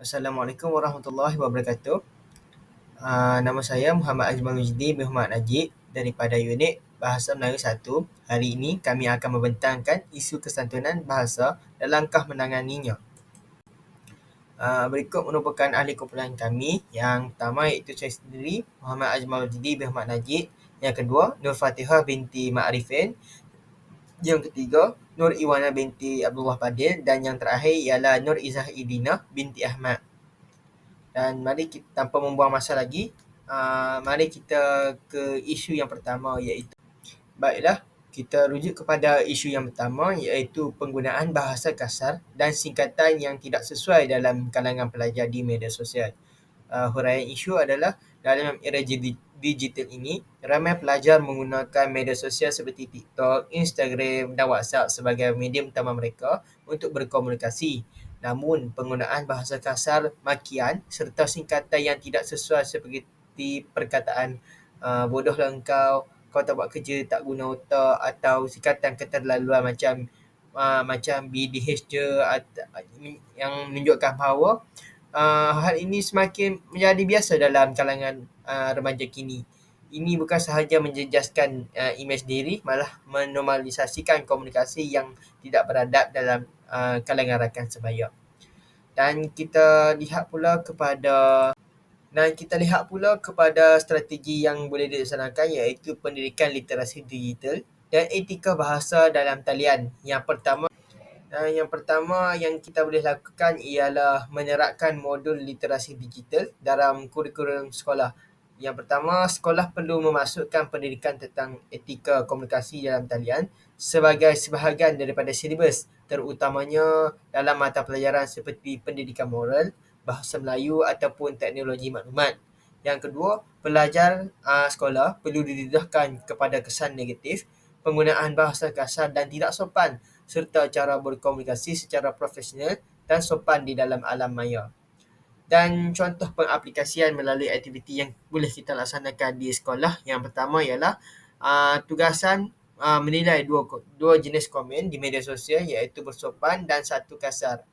Assalamualaikum warahmatullahi wabarakatuh. Uh, nama saya Muhammad Azman Mujdi bin Muhammad Najib daripada unit Bahasa Melayu 1. Hari ini kami akan membentangkan isu kesantunan bahasa dan langkah menanganinya. Uh, berikut merupakan ahli kumpulan kami. Yang pertama iaitu saya sendiri, Muhammad Azman Mujdi bin Muhammad Najib. Yang kedua, Nur Fatihah binti Ma'rifin. Yang ketiga, Nur Iwana binti Abdullah Fadil dan yang terakhir ialah Nur Izzah Idina binti Ahmad. Dan mari kita tanpa membuang masa lagi, uh, mari kita ke isu yang pertama iaitu baiklah kita rujuk kepada isu yang pertama iaitu penggunaan bahasa kasar dan singkatan yang tidak sesuai dalam kalangan pelajar di media sosial. Uh, huraian isu adalah dalam era digital ini, ramai pelajar menggunakan media sosial seperti TikTok, Instagram dan WhatsApp sebagai medium utama mereka untuk berkomunikasi. Namun, penggunaan bahasa kasar, makian serta singkatan yang tidak sesuai seperti perkataan uh, bodohlah engkau, kau tak buat kerja, tak guna otak atau singkatan keterlaluan macam uh, macam BDH je yang menunjukkan bahawa uh, hal ini semakin menjadi biasa dalam kalangan uh, remaja kini. Ini bukan sahaja menjejaskan uh, imej diri, malah menormalisasikan komunikasi yang tidak beradab dalam uh, kalangan rakan sebaya. Dan kita lihat pula kepada dan kita lihat pula kepada strategi yang boleh dilaksanakan iaitu pendidikan literasi digital dan etika bahasa dalam talian. Yang pertama Uh, yang pertama yang kita boleh lakukan ialah menerapkan modul literasi digital dalam kurikulum sekolah. Yang pertama, sekolah perlu memasukkan pendidikan tentang etika komunikasi dalam talian sebagai sebahagian daripada silibus terutamanya dalam mata pelajaran seperti pendidikan moral, bahasa Melayu ataupun teknologi maklumat. Yang kedua, pelajar uh, sekolah perlu didedahkan kepada kesan negatif penggunaan bahasa kasar dan tidak sopan serta cara berkomunikasi secara profesional dan sopan di dalam alam maya. Dan contoh pengaplikasian melalui aktiviti yang boleh kita laksanakan di sekolah yang pertama ialah uh, tugasan uh, menilai dua dua jenis komen di media sosial iaitu bersopan dan satu kasar.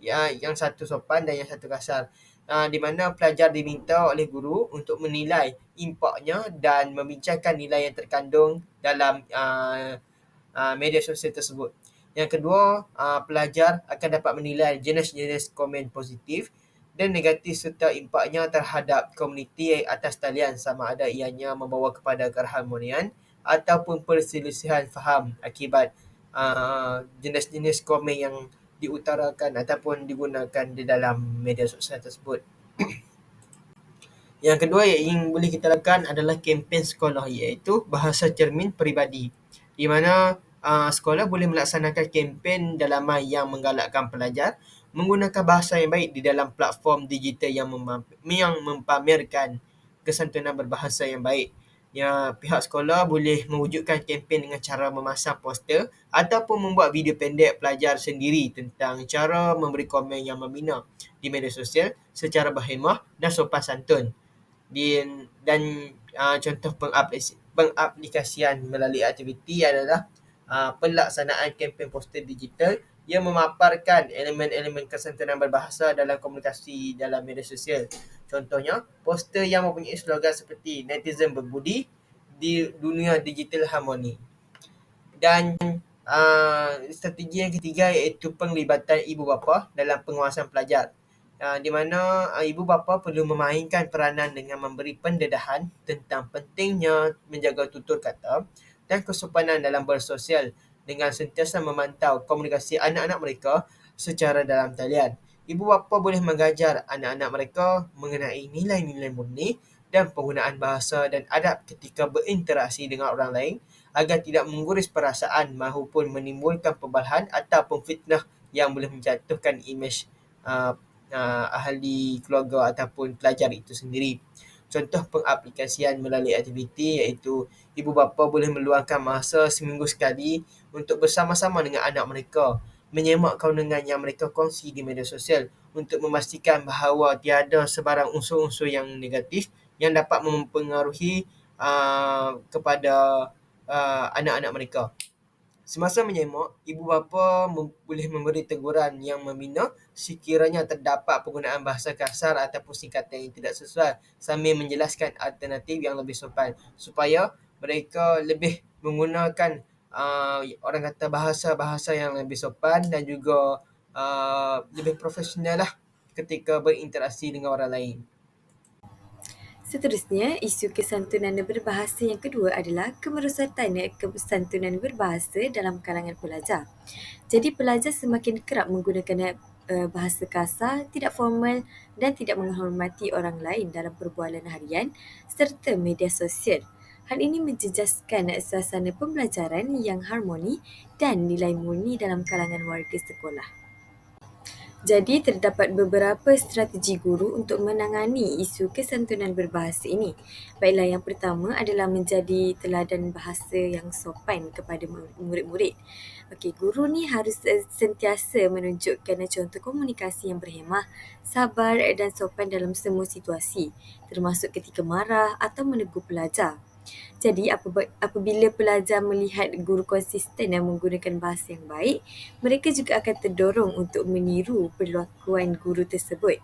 Ya, yang satu sopan dan yang satu kasar. Uh, di mana pelajar diminta oleh guru untuk menilai impaknya dan membincangkan nilai yang terkandung dalam uh, uh, media sosial tersebut. Yang kedua, uh, pelajar akan dapat menilai jenis-jenis komen positif dan negatif serta impaknya terhadap komuniti atas talian sama ada ianya membawa kepada keharmonian ataupun perselisihan faham akibat uh, jenis-jenis komen yang diutarakan ataupun digunakan di dalam media sosial tersebut. yang kedua yang boleh kita lakukan adalah kempen sekolah iaitu bahasa cermin peribadi di mana uh, sekolah boleh melaksanakan kempen dalaman yang menggalakkan pelajar menggunakan bahasa yang baik di dalam platform digital yang, mem- yang mempamerkan kesantunan berbahasa yang baik. Ya, pihak sekolah boleh mewujudkan kempen dengan cara memasang poster ataupun membuat video pendek pelajar sendiri tentang cara memberi komen yang membina di media sosial secara berhemah dan sopan santun. Dan, dan uh, contoh pengaplikasian melalui aktiviti adalah uh, pelaksanaan kempen poster digital yang memaparkan elemen-elemen kesantunan berbahasa dalam komunikasi dalam media sosial. Contohnya, poster yang mempunyai slogan seperti netizen berbudi di dunia digital harmoni. Dan uh, strategi yang ketiga iaitu penglibatan ibu bapa dalam penguasaan pelajar. Uh, di mana uh, ibu bapa perlu memainkan peranan dengan memberi pendedahan tentang pentingnya menjaga tutur kata, dan kesopanan dalam bersosial dengan sentiasa memantau komunikasi anak-anak mereka secara dalam talian. Ibu bapa boleh mengajar anak-anak mereka mengenai nilai-nilai murni dan penggunaan bahasa dan adab ketika berinteraksi dengan orang lain agar tidak mengguris perasaan maupun menimbulkan pembalahan ataupun fitnah yang boleh menjatuhkan imej uh, uh, ahli keluarga ataupun pelajar itu sendiri. Contoh pengaplikasian melalui aktiviti iaitu ibu bapa boleh meluangkan masa seminggu sekali untuk bersama-sama dengan anak mereka menyemak kaunangan yang mereka kongsi di media sosial untuk memastikan bahawa tiada sebarang unsur-unsur yang negatif yang dapat mempengaruhi uh, kepada uh, anak-anak mereka. Semasa menyemok, ibu bapa mem- boleh memberi teguran yang membina sekiranya terdapat penggunaan bahasa kasar ataupun singkatan yang tidak sesuai sambil menjelaskan alternatif yang lebih sopan supaya mereka lebih menggunakan uh, orang kata bahasa-bahasa yang lebih sopan dan juga uh, lebih profesional lah ketika berinteraksi dengan orang lain. Seterusnya, isu kesantunan berbahasa yang kedua adalah kemerosotan kesantunan berbahasa dalam kalangan pelajar. Jadi pelajar semakin kerap menggunakan uh, bahasa kasar, tidak formal dan tidak menghormati orang lain dalam perbualan harian serta media sosial. Hal ini menjejaskan suasana pembelajaran yang harmoni dan nilai murni dalam kalangan warga sekolah. Jadi terdapat beberapa strategi guru untuk menangani isu kesantunan berbahasa ini. Baiklah yang pertama adalah menjadi teladan bahasa yang sopan kepada murid-murid. Okey, guru ni harus sentiasa menunjukkan contoh komunikasi yang berhemah, sabar dan sopan dalam semua situasi, termasuk ketika marah atau menegur pelajar. Jadi apabila pelajar melihat guru konsisten dan menggunakan bahasa yang baik, mereka juga akan terdorong untuk meniru perlakuan guru tersebut.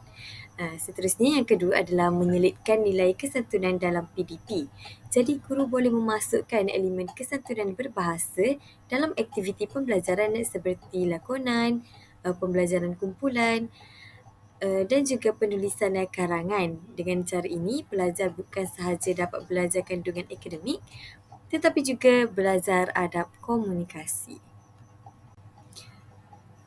Uh, seterusnya yang kedua adalah menyelitkan nilai kesantunan dalam PDP. Jadi guru boleh memasukkan elemen kesantunan berbahasa dalam aktiviti pembelajaran seperti lakonan, uh, pembelajaran kumpulan, dan juga penulisan karangan. Dengan cara ini, pelajar bukan sahaja dapat belajar kandungan akademik tetapi juga belajar adab komunikasi.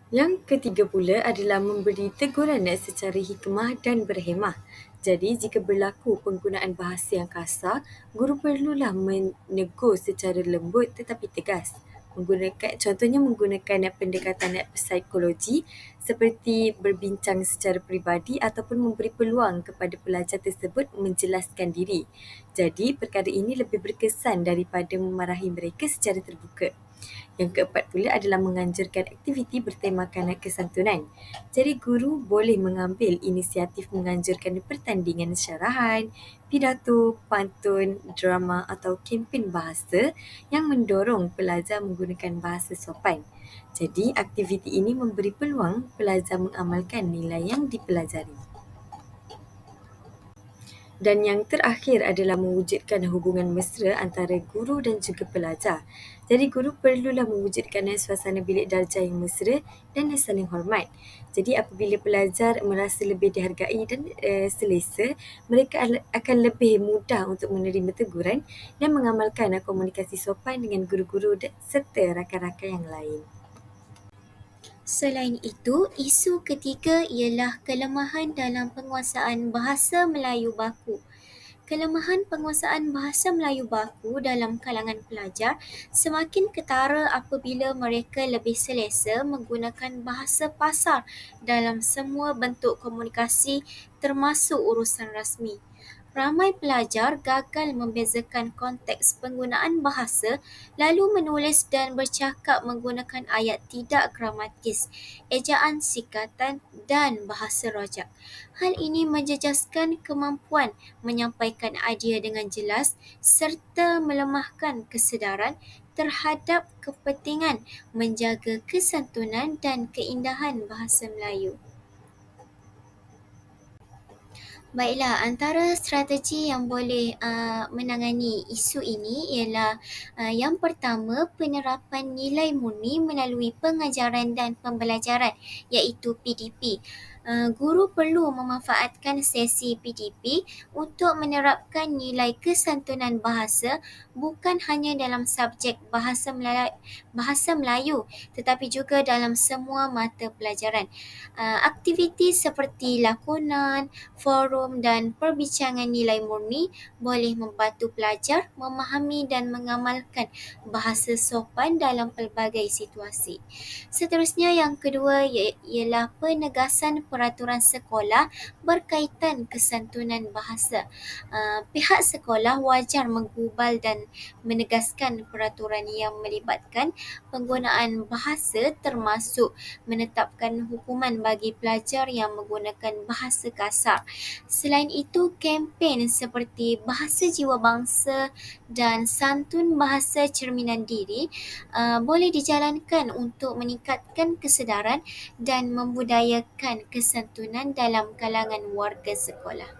Yang ketiga pula adalah memberi teguran secara hikmah dan berhemah. Jadi, jika berlaku penggunaan bahasa yang kasar, guru perlulah menegur secara lembut tetapi tegas menggunakan contohnya menggunakan pendekatan psikologi seperti berbincang secara peribadi ataupun memberi peluang kepada pelajar tersebut menjelaskan diri. Jadi perkara ini lebih berkesan daripada memarahi mereka secara terbuka. Yang keempat pula adalah menganjurkan aktiviti bertemakan kesantunan. Jadi guru boleh mengambil inisiatif menganjurkan pertandingan syarahan, pidato, pantun, drama atau kempen bahasa yang mendorong pelajar menggunakan bahasa sopan. Jadi aktiviti ini memberi peluang pelajar mengamalkan nilai yang dipelajari. Dan yang terakhir adalah mewujudkan hubungan mesra antara guru dan juga pelajar. Jadi guru perlulah mewujudkan suasana bilik darjah yang mesra dan saling hormat. Jadi apabila pelajar merasa lebih dihargai dan uh, selesa, mereka akan lebih mudah untuk menerima teguran dan mengamalkan komunikasi sopan dengan guru-guru serta rakan-rakan yang lain. Selain itu, isu ketiga ialah kelemahan dalam penguasaan bahasa Melayu baku. Kelemahan penguasaan bahasa Melayu baku dalam kalangan pelajar semakin ketara apabila mereka lebih selesa menggunakan bahasa pasar dalam semua bentuk komunikasi termasuk urusan rasmi ramai pelajar gagal membezakan konteks penggunaan bahasa lalu menulis dan bercakap menggunakan ayat tidak gramatis, ejaan sikatan dan bahasa rojak. Hal ini menjejaskan kemampuan menyampaikan idea dengan jelas serta melemahkan kesedaran terhadap kepentingan menjaga kesantunan dan keindahan bahasa Melayu. Baiklah, antara strategi yang boleh uh, menangani isu ini ialah uh, yang pertama penerapan nilai murni melalui pengajaran dan pembelajaran iaitu PDP. Uh, guru perlu memanfaatkan sesi PDP untuk menerapkan nilai kesantunan bahasa bukan hanya dalam subjek bahasa Melayu, bahasa Melayu tetapi juga dalam semua mata pelajaran. Uh, aktiviti seperti lakonan, forum dan perbincangan nilai murni boleh membantu pelajar memahami dan mengamalkan bahasa sopan dalam pelbagai situasi. Seterusnya yang kedua ialah penegasan peraturan sekolah berkaitan kesantunan bahasa. Uh, pihak sekolah wajar menggubal dan menegaskan peraturan yang melibatkan penggunaan bahasa termasuk menetapkan hukuman bagi pelajar yang menggunakan bahasa kasar. Selain itu, kempen seperti Bahasa Jiwa Bangsa dan Santun Bahasa Cerminan Diri uh, boleh dijalankan untuk meningkatkan kesedaran dan membudayakan kesantunan dalam kalangan warga sekolah.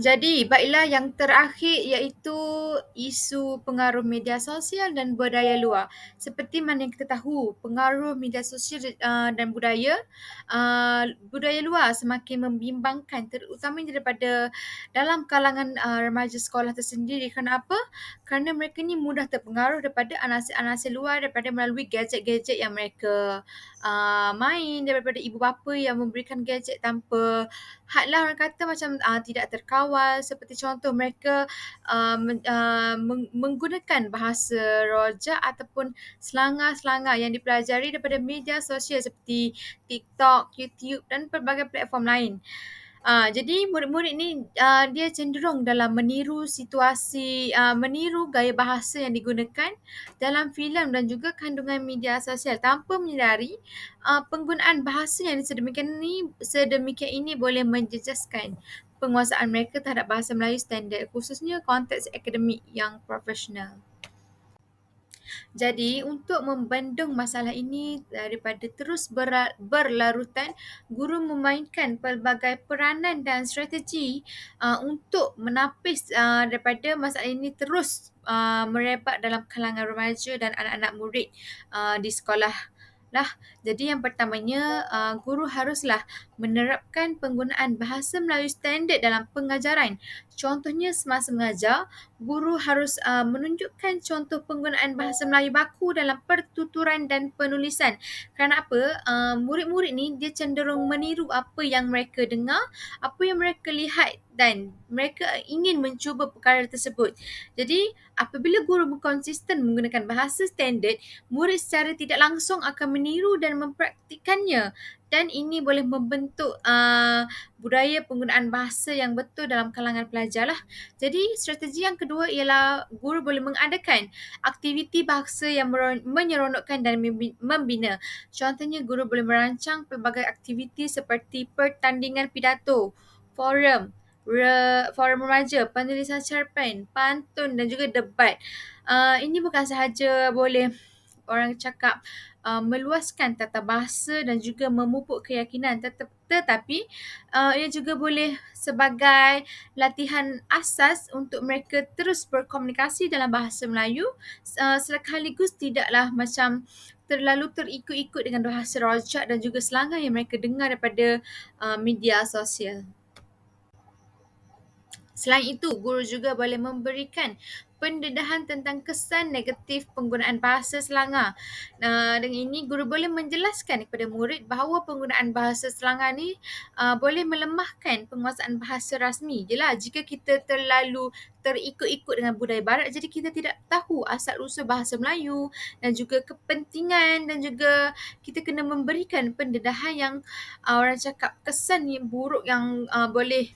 Jadi, baiklah yang terakhir iaitu isu pengaruh media sosial dan budaya luar. Seperti mana yang kita tahu, pengaruh media sosial uh, dan budaya uh, budaya luar semakin membimbangkan terutamanya daripada dalam kalangan uh, remaja sekolah tersendiri. Kenapa? Kerana mereka ni mudah terpengaruh daripada anasir-anasir luar daripada melalui gadget-gadget yang mereka uh, main daripada ibu bapa yang memberikan gadget tanpa hadlah orang kata macam uh, tidak terkawal seperti contoh mereka uh, men, uh, menggunakan bahasa rojak ataupun selangar-selangar yang dipelajari daripada media sosial seperti TikTok, YouTube dan pelbagai platform lain. Uh, jadi murid-murid ni uh, dia cenderung dalam meniru situasi, uh, meniru gaya bahasa yang digunakan dalam filem dan juga kandungan media sosial tanpa menyedari uh, penggunaan bahasa yang sedemikian ini sedemikian ini boleh menjejaskan penguasaan mereka terhadap bahasa Melayu standard khususnya konteks akademik yang profesional. Jadi untuk membendung masalah ini daripada terus berlarutan, guru memainkan pelbagai peranan dan strategi uh, untuk menapis uh, daripada masalah ini terus uh, merebak dalam kalangan remaja dan anak-anak murid uh, di sekolah lah. Jadi yang pertamanya uh, guru haruslah menerapkan penggunaan bahasa Melayu standard dalam pengajaran. Contohnya semasa mengajar, guru harus uh, menunjukkan contoh penggunaan bahasa Melayu baku dalam pertuturan dan penulisan. Kerana apa? Uh, murid-murid ni dia cenderung meniru apa yang mereka dengar, apa yang mereka lihat dan mereka ingin mencuba perkara tersebut. Jadi, apabila guru konsisten menggunakan bahasa standard, murid secara tidak langsung akan meniru dan mempraktikannya dan ini boleh membentuk uh, budaya penggunaan bahasa yang betul dalam kalangan pelajar lah. Jadi strategi yang kedua ialah guru boleh mengadakan aktiviti bahasa yang menyeronokkan dan membina. Contohnya guru boleh merancang pelbagai aktiviti seperti pertandingan pidato, forum, re, forum remaja, penulisan cerpen, pantun dan juga debat. Uh, ini bukan sahaja boleh orang cakap uh, meluaskan tata bahasa dan juga memupuk keyakinan tetap, tetapi uh, ia juga boleh sebagai latihan asas untuk mereka terus berkomunikasi dalam bahasa Melayu uh, sekaligus tidaklah macam terlalu terikut-ikut dengan bahasa rojak dan juga selangar yang mereka dengar daripada uh, media sosial. Selain itu, guru juga boleh memberikan pendedahan tentang kesan negatif penggunaan bahasa selangar. Uh, dengan ini, guru boleh menjelaskan kepada murid bahawa penggunaan bahasa selangar ni uh, boleh melemahkan penguasaan bahasa rasmi. Jelah, jika kita terlalu terikut-ikut dengan budaya barat, jadi kita tidak tahu asal-usul bahasa Melayu dan juga kepentingan dan juga kita kena memberikan pendedahan yang uh, orang cakap kesan yang buruk yang uh, boleh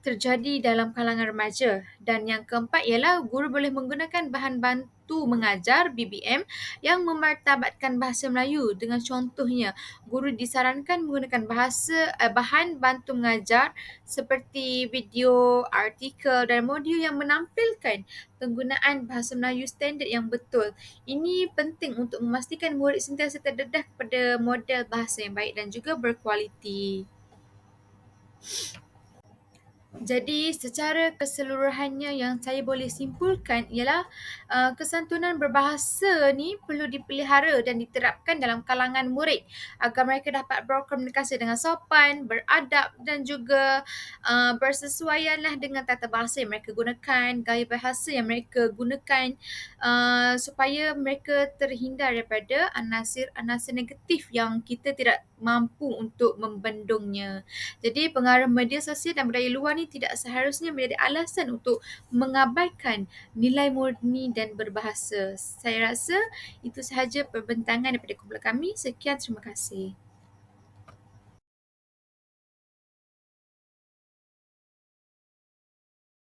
terjadi dalam kalangan remaja. Dan yang keempat ialah guru boleh menggunakan bahan bantu mengajar BBM yang memartabatkan bahasa Melayu. Dengan contohnya, guru disarankan menggunakan bahasa eh, bahan bantu mengajar seperti video, artikel dan modul yang menampilkan penggunaan bahasa Melayu standard yang betul. Ini penting untuk memastikan murid sentiasa terdedah kepada model bahasa yang baik dan juga berkualiti. Jadi secara keseluruhannya yang saya boleh simpulkan ialah uh, kesantunan berbahasa ni perlu dipelihara dan diterapkan dalam kalangan murid agar mereka dapat berkomunikasi dengan sopan, beradab dan juga uh, bersesuaian lah dengan tata bahasa yang mereka gunakan, gaya bahasa yang mereka gunakan uh, supaya mereka terhindar daripada anasir-anasir negatif yang kita tidak mampu untuk membendungnya. Jadi pengaruh media sosial dan budaya luar ni tidak seharusnya menjadi alasan untuk mengabaikan nilai murni dan berbahasa. Saya rasa itu sahaja perbentangan daripada kumpulan kami. Sekian, terima kasih.